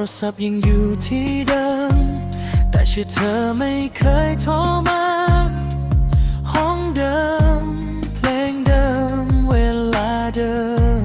รศัพท์ยังอยู่ที่เดิม แต่ชื่อเธอไม่เคยโทรมา ห้องเดิม เพลงเดิม เวลาเดิม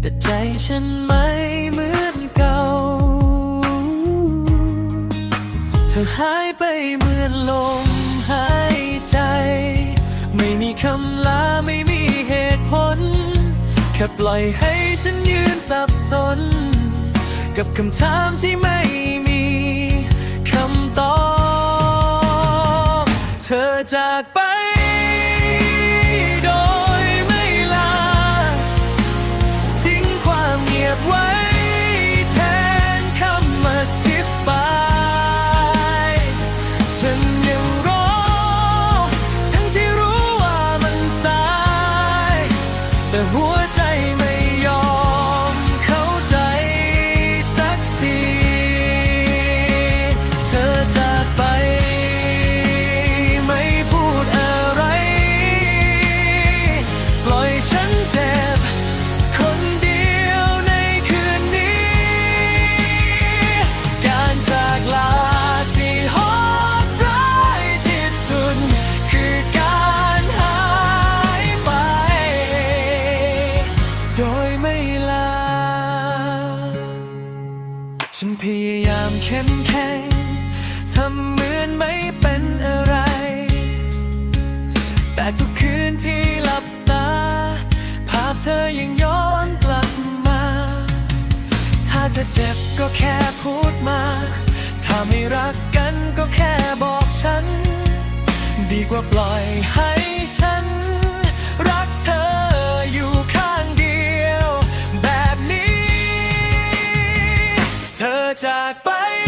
แต่ใจฉันไม่เหมือนเก่า เธอหายไปเหมือนลมหายใจ ไม่มีคำลาไม่มีเหตุผล แค่ปล่อยให้ฉันยืนสับสน กับคำถามที่ไม่มีคำตอบ เธอจากไปโดยไม่ลา ทิ้งความเงียบไว้ เข้มแข็งทำเหมือนไม่เป็นอะไร แต่ทุกคืนที่หลับตา ภาพเธอยังย้อนกลับมา ถ้าเธอเจ็บก็แค่พูดมา ถ้าไม่รักกันก็แค่บอกฉัน ดีกว่าปล่อยให้ จากไป